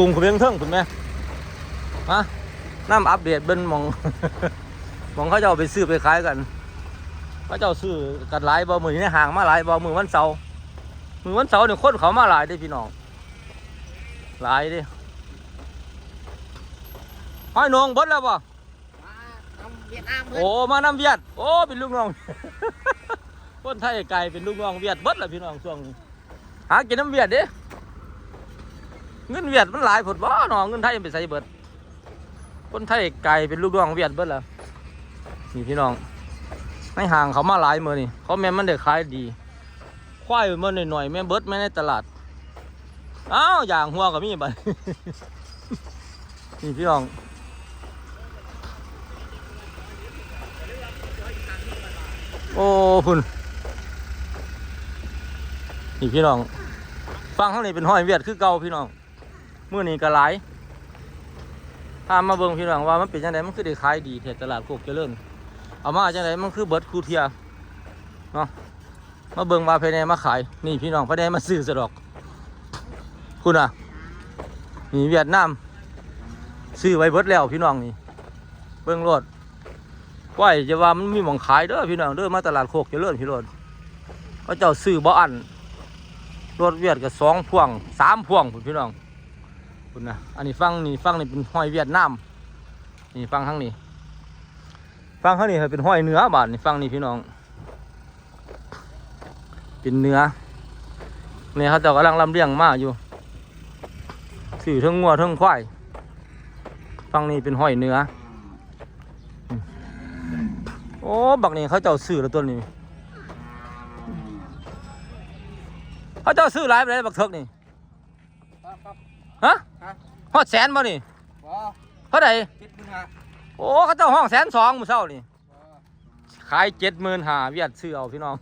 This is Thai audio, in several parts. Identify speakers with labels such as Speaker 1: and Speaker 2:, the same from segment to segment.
Speaker 1: ตุงคุณเพียงเทิงคุณแม่ฮะน้ำอัปเดตเบิ้นหมองหมองเขาเจ้าไปซื้อไปขายกันเขาเจ้าซื้อกันหลายบ่มือในห่างมาหลายบ่มือวันเสาร์มือวันเสาร์เนี่ยคนเขามาหลายเด้พี่น้องหลายเด้ห้อยนงเบดแล้วบ่
Speaker 2: มาทำเวียดนามเพิ่น
Speaker 1: โอ้มานำเวียดโอ้เป็นลูกน้องคนไทยไกลเป็นลูกน้องเวียดเบิดแล้วพี่น้องช่วงนี้หากินน้ำเวียดเด้ เงินเวียดมันหลายผดบ่น้อเงินไทยมันไปใส่เบิด คนไทยไกลเป็นลูกน้องเวียดเบิดแล้วนี่พี่น้องให้ห่างเขามาหลายมือนี่เขาแม่มันได้ขายดีควายมันหน่อยๆแม่เบิดแม่ในตลาดอ้าวอย่างหัวก็มีบัดนี่พี่น้องโอ้พุ่นนี่พี่น้อง ฟังข้างนี้เป็นห้อยเวียดคือเก่าพี่น้อง เมื่อนี้ก็หลายพามาเบิ่งพี่น้องว่ามันเป็นยังไงมันคือได้ขายดีเทตลาดโคกเจริญเอามาจังไดมันคือเบิร์ดคูเทียเนาะมาเบิ่งว่าภายในมาขาย นี่พี่น้องภายในมาซื้อสะดอก คุณอะนี่เวียดนามซื้อไว้เบิดแล้วพี่น้องนี่เบิ่งรถไหวจะว่ามันมีหมองขายเด้อพี่น้องเด้อมาตลาดโคกเจริญพี่รถเขาเจ้าซื้อบ่อันรถเวียดกับสองพ่วงสามพ่วงพี่น้อง คุณนะอันนี้ฟังนี่ฟังนี่เป็นห้อยเวียดนามนี่ฟังข้างนี้ฟังข้างนี้เป็นห้อยเนื้อบาทนี่ฟังนี่พี่น้อง เป็นเนื้อเนี่ยเขาเจ้ากำลังลำเลียงมาอยู่สื่อทั้งงัวทั้งควายฟังนี่เป็นห้อยเนื้อโอ้บักนี่เขาเจ้าซื้อแล้วตัวนี้เขาเจ้าซื้อหลายไปเลยบักเถิกนี่ฮะ
Speaker 2: ฮะ
Speaker 1: ฮอดแสนบ่นี่
Speaker 2: บ่
Speaker 1: เท่าไหร่
Speaker 2: คิดมึงฮะ
Speaker 1: โอ้เขาเจ้าห้องแสนสองมื้อเช้านี่
Speaker 2: บ่
Speaker 1: ขายเจ็ดหมื่นห้าเวียดซื้อเอาพี่น้อง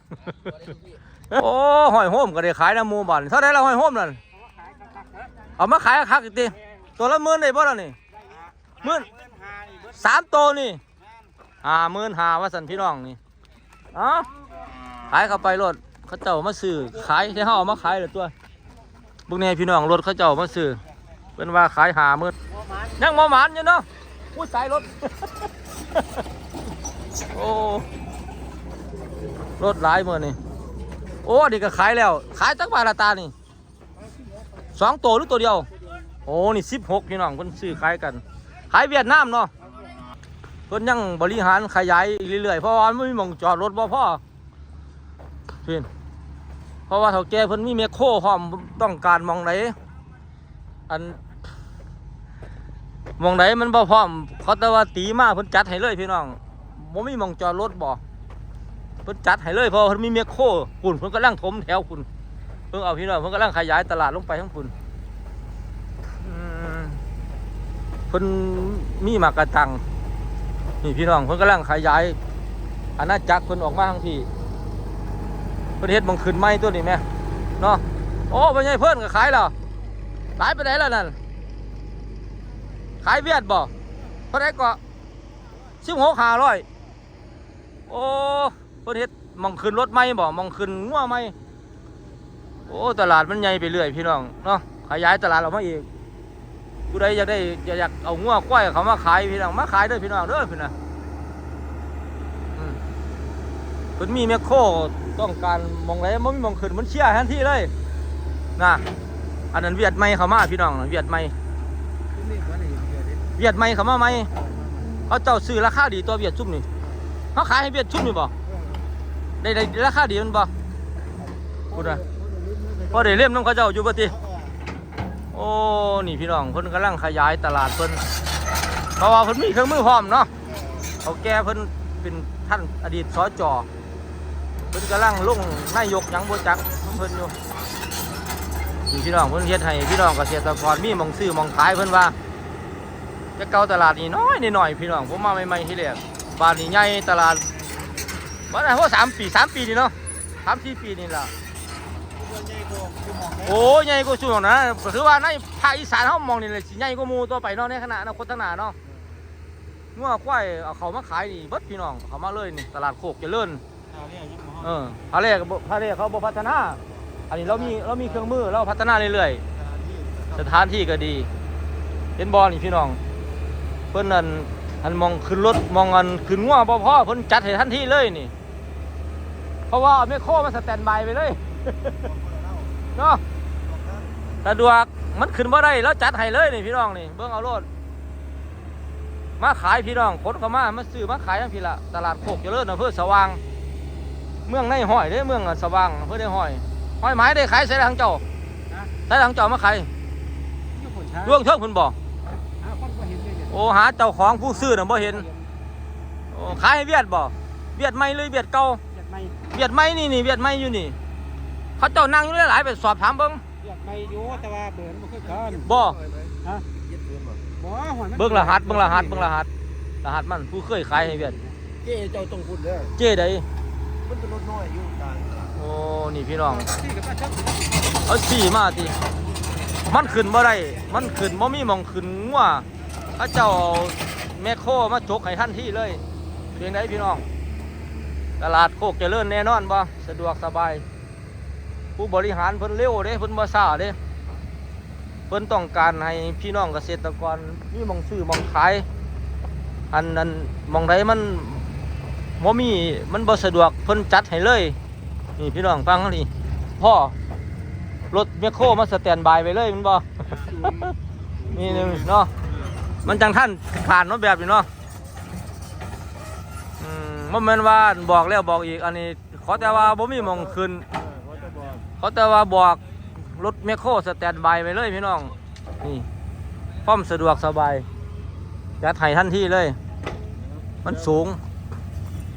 Speaker 2: บ่ได้พี่
Speaker 1: โอ้หอยโฮมก็ได้ขายน้ำหมูบันเท่าไหร่ละหอยโฮมนั่น
Speaker 2: ขายคักๆเด้อ
Speaker 1: เอามาขายคักอีกทีตัวละหมื่นได้บ่ล่ะนี่หมื่น
Speaker 2: เงินหานี่เบิด
Speaker 1: สามตัวนี่
Speaker 2: แม่น
Speaker 1: ห้าหมื่นห้าว่าสันพี่น้องนี่เอ้าขายเข้าไปรถเขาเจ้ามาซื้อขายที่เฮาเอามาขายเลยตัวพวกนี้พี่น้องรถเขาเจ้ามาซื้อ เป็นว่าขายหามื่น
Speaker 2: บ่หมาน
Speaker 1: ยังมอหมานอยู่เนาะพูดสายรถ โอ้รถหลายมื่อนี่โอ้นี่ก็ขายแล้ว ขายจักบาทละตานี่สองตัวหรือตัวเดียว โอ้นี่สิบหกพี่น้องเพิ่นซื้อขายกัน ขายเวียดนามเนาะเพิ่นยังบริหารขยายเรื่อยๆเพราะว่าไม่มีหมองจอดรถบ่พ่อเพื่อนเพราะว่าเฒ่าแก่เพิ่นมีเมคโครพร้อมต้องการมองไหนอัน มองไหนมันบ่พร้อมเขาแต่ว่าตีมาเพิ่นจัดให้เลยพี่น้องบ่มีมองจอดรถบ่เพิ่นจัดให้เลยเพราะเพิ่นมีเมคโครคุณเพิ่นกำลังถมแถวคุณเพิ่งเอาพี่น้องเพิ่นกำลังขยายตลาดลงไปทั้งคุณเพิ่นมีหมากกระตังนี่พี่น้องเพิ่นกำลังขยายอาณาจักรเพิ่นออกมาทั้งที่เพิ่นเฮ็ดหมองขึ้นไม้ตัวนี้แม่เนาะโอ้พ่อใหญ่เพิ่นก็ขายแล้วหลายไปไหนแล้วนั่นายเวียดบ่เท่าไรก็สิบหกห้าร้อยโอ้เพิ่นเฮ็ดมองขึ้นรถไหมบ่มองขึ้นงัวไหมโอ้ตลาดมันใหญ่ไปเรื่อยพี่น้องเนาะขยายตลาดออกมาอีกผู้ใดอยากได้อยากเอางัวควายเขามาขายพี่น้องมาขายเด้อพี่น้องเด้อพี่นะเพิ่นมีแมคโครต้องการมองไหนมันมีมองขึ้นมันเชี่ยทันทีเลยนะอันนั้นเวียดไหมเขามาพี่น้องเวียดไหม
Speaker 2: คุณนี่บ่ได้เดี๋ยวนี้
Speaker 1: เวียดใหม่เขามาไหมเขาเจ้าซื้อราคาดีตัวเวียดซุ่มนี่เขาขายให้เวียดซุ่มนี่บ่ได้ได้ราคาดีมันบ่พูดนะพอได้เล่มน้ำเขาเจ้าอยู่บ่ติโอ้ นี่พี่น้องเพิ่นกำลังขยายตลาดเพิ่นเพราะว่าเพิ่นมีเครื่องมือพร้อมเนาะเขาแก่เพิ่นเป็นท่านอดีตสจเพิ่นกำลังลงนายกยังบ่จักเพิ่นอยู่นี่พี่น้องเพิ่นเฮ็ดให้พี่น้องเกษตรกรมีมองซื้อมองขายเพิ่นว่า จะเก่าตลาดนี่น้อยนิดหน่อยพี่น้องผมมาใหม่ๆที่แรกบ้านนี่ใหญ่ตลาดบ้านไหนพราสามปีสามปีนี่เนาะสามสี่ปีนี่แหละ
Speaker 2: ตัวใหญ่กว่าคือหมอกแล้ว
Speaker 1: โอ้ใหญ่กว่าช่วงนะก็คือว่าในภาคอีสานเขามองนี่เลยสิใหญ่กว่ามูตัวไปเนาะในขณะนาคตข้างหนาเนาะงัวควายเอาเขามาขายนี่เบิดพี่น้องเขามาเลยนี่ตลาดโคกจริญ
Speaker 2: เอาเนี่อด
Speaker 1: เออพาเลก็บ่พาเลเขาบพัฒนา อันนี้เรามีเรามีเครื่องมือเราพัฒนาเรื่อยๆ
Speaker 2: สถานที่
Speaker 1: สถานที่ก็ดี เห็นบอลนี่พี่น้อง เพิ่นนั่นอันมองขึ้นรถมองอันขึ้นงัวบ่พอเพิ่นจัดให้ทันทีเลยนี่ เพราะว่าเอาแม่โคมาสแตนบายไปเลยเนาะสะดวกมันขึ้นบ่ได้แล้วจัดให้เลยนี่พี่น้องนี่เบิ่งเอาโลดมาขายพี่น้องคนเข้ามามาซื้อมาขายทั้งพี่ละตลาดโคกเจริญอำเภอสว่าง เมืองในห้อยเด้เมืองสว่างอำเภอได้ห้อยห้อยไม้ได้ขายใส่ทางเจ้า
Speaker 2: นะ
Speaker 1: ใส่ทางเจ้ามาขาย
Speaker 2: อยู่คนช้า
Speaker 1: เรื่องเทิงเพิ่นบอก โอ้หาเจ้าของผู้ซื้อน่ะบ่เห็นโอ้ขายให้เวียดบ่เวียดใหม่เลยเวียดเก่า
Speaker 2: เรียกไม่
Speaker 1: เวียดใหม่นี่นี่เวียดใหม่อยู่นี่ เขาเจ้านั่งอยู่หลายๆไปสอบถามเบิ่ง
Speaker 2: เรียกไม่อยู่แต่ว่าเบิ่นบ่คือกัน
Speaker 1: บ่
Speaker 2: ฮะบ่หอยมัน
Speaker 1: เบิ่งรหัสเบิ่งรหัสเบิ่งรหัสรหัสมันผู้เคยขายให้เวียด
Speaker 3: เจ้เจ้าต้องพูดเด้อ
Speaker 1: เจ้ใด
Speaker 3: มันเป็นรถน้อยอยู่กลางตลาด
Speaker 1: โอ้นี่พี่น้อง
Speaker 2: ที่กับป้าชอบ
Speaker 1: เอาสี่มาติมันขึ้นบ่ได้มันขึ้นบ่มีหมองขึ้นงัว เขาเจ้าเอาแมคโคมาจกให้ทันที่เลยเพียงใดพี่น้อง ตลาดโคกเจริญแน่นอนบ่สะดวกสบาย ผู้บริหารเพิ่นเร็วเด้เพิ่นบ่ช้าเด้เพิ่นต้องการให้พี่น้องเกษตรกรมีมองซื้อมองขาย อันนั้นมองใดมันบ่มีมันบ่สะดวกเพิ่นจัดให้เลยนี่พี่น้องฟังนี่พ่อรถแมคโครมาสแตนบายไปเลยมันบ่นี่นึงเนาะ มันจังท่านผ่านเนาะแบบนี้เนาะอืมบ่แม่นว่าบอกแล้วบอกอีก อันนี้ ขอแต่ว่าบ่มีหมองขึ้น
Speaker 2: เขาจะบอก
Speaker 1: ขอแต่ว่าบอกรถแมคโครสแตนบายไปเลยพี่น้อง นี่พร้อมสะดวกสบายยัดให้ทันที่เลย มันสูง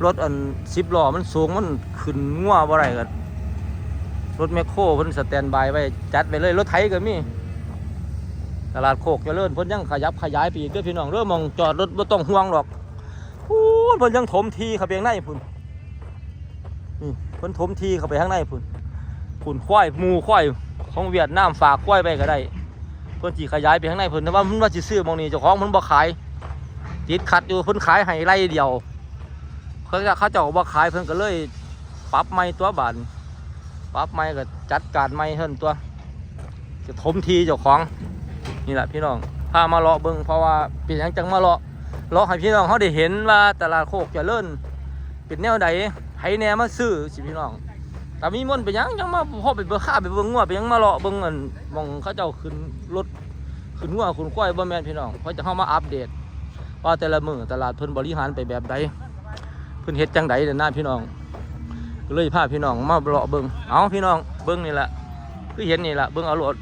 Speaker 1: รถอันสิบล้อมันสูงมันขึ้นงัวบ่ไรกันรถแมคโครเพิ่นสแตนบายไว้จัดไปเลย รถไถก็มี ตลาดโคกเจริญเพิ่นยังขยับขยายไปอีกเด้อพี่น้องเริ่มมองจอดรถบ่ต้องห่วงหรอกพูนเพิ่นยังถมทีเข้าไปข้างในพุ่นนี่เพิ่นถมทีเข้าไปข้างในพุ่นพุ่นควายหมูควายของเวียดนามฝากควายไปก็ได้ เพิ่นสิขยายไปข้างในเพิ่นแต่ว่าเพิ่นว่าสิซื้อมองนี้เจ้าของเพิ่นบ่ขายติดขัดอยู่เพิ่นขายให้ไร่เดียวเขาจะเขาเจะว่ขายเพิ่นก็เลยปรับไม่ตัวบานปรับไม่ก็จัดการไม่เพิ่นตัวจะถมทีเจ้าของ นี่แหละพี่น้องพามาเลาะเบิ่งเพราะว่าเป็นยังจังมาเลาะเลาะให้พี่น้องเขาได้เห็นว่าตลาดโคกจะเลิ่อนเป็นแนวใดไผแนวมาซื้อสิพี่น้องแต่มีมนต์เป็นหยังยังมาพ่อไปเบิ่งข้าไปเบิ่งงัวไปยังมาเลาะเบิ่งอันมองเขาเจ้าขึ้นรถขึ้นงัวขึ้นควายบ่แม่นพี่น้องเขาะจะเข้ามาอัปเดต ว่าแต่ละมือตลาดเพิ่นบริหารไปแบบใดเพิ่นเฮ็ดจังไดเด้อนะพี่น้องเลยพาพี่น้องมาเลาะเบิ่งเอาพี่น้องเบิ่งนี่แหละคือเห็นนี่แหละเบิ่งเอาโลด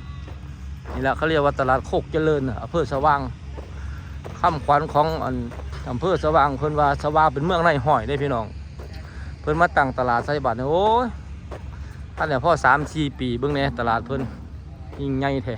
Speaker 1: นี่แหละเขาเรียกว่าตลาดโคกเจริญอำเภอสว่างข้ามขวัญของอำเภอสว่างเพิ่นว่าสว่างเป็นเมืองในหอยได้พี่น้อง เพิ่นมาตั้งตลาดไซบัตรเนี่ยโอ้ยท่านเนี่ยพ่อสามสี่ปีเบื้องแหน่ตลาดเพิ่นยิ่งใหญ่แท้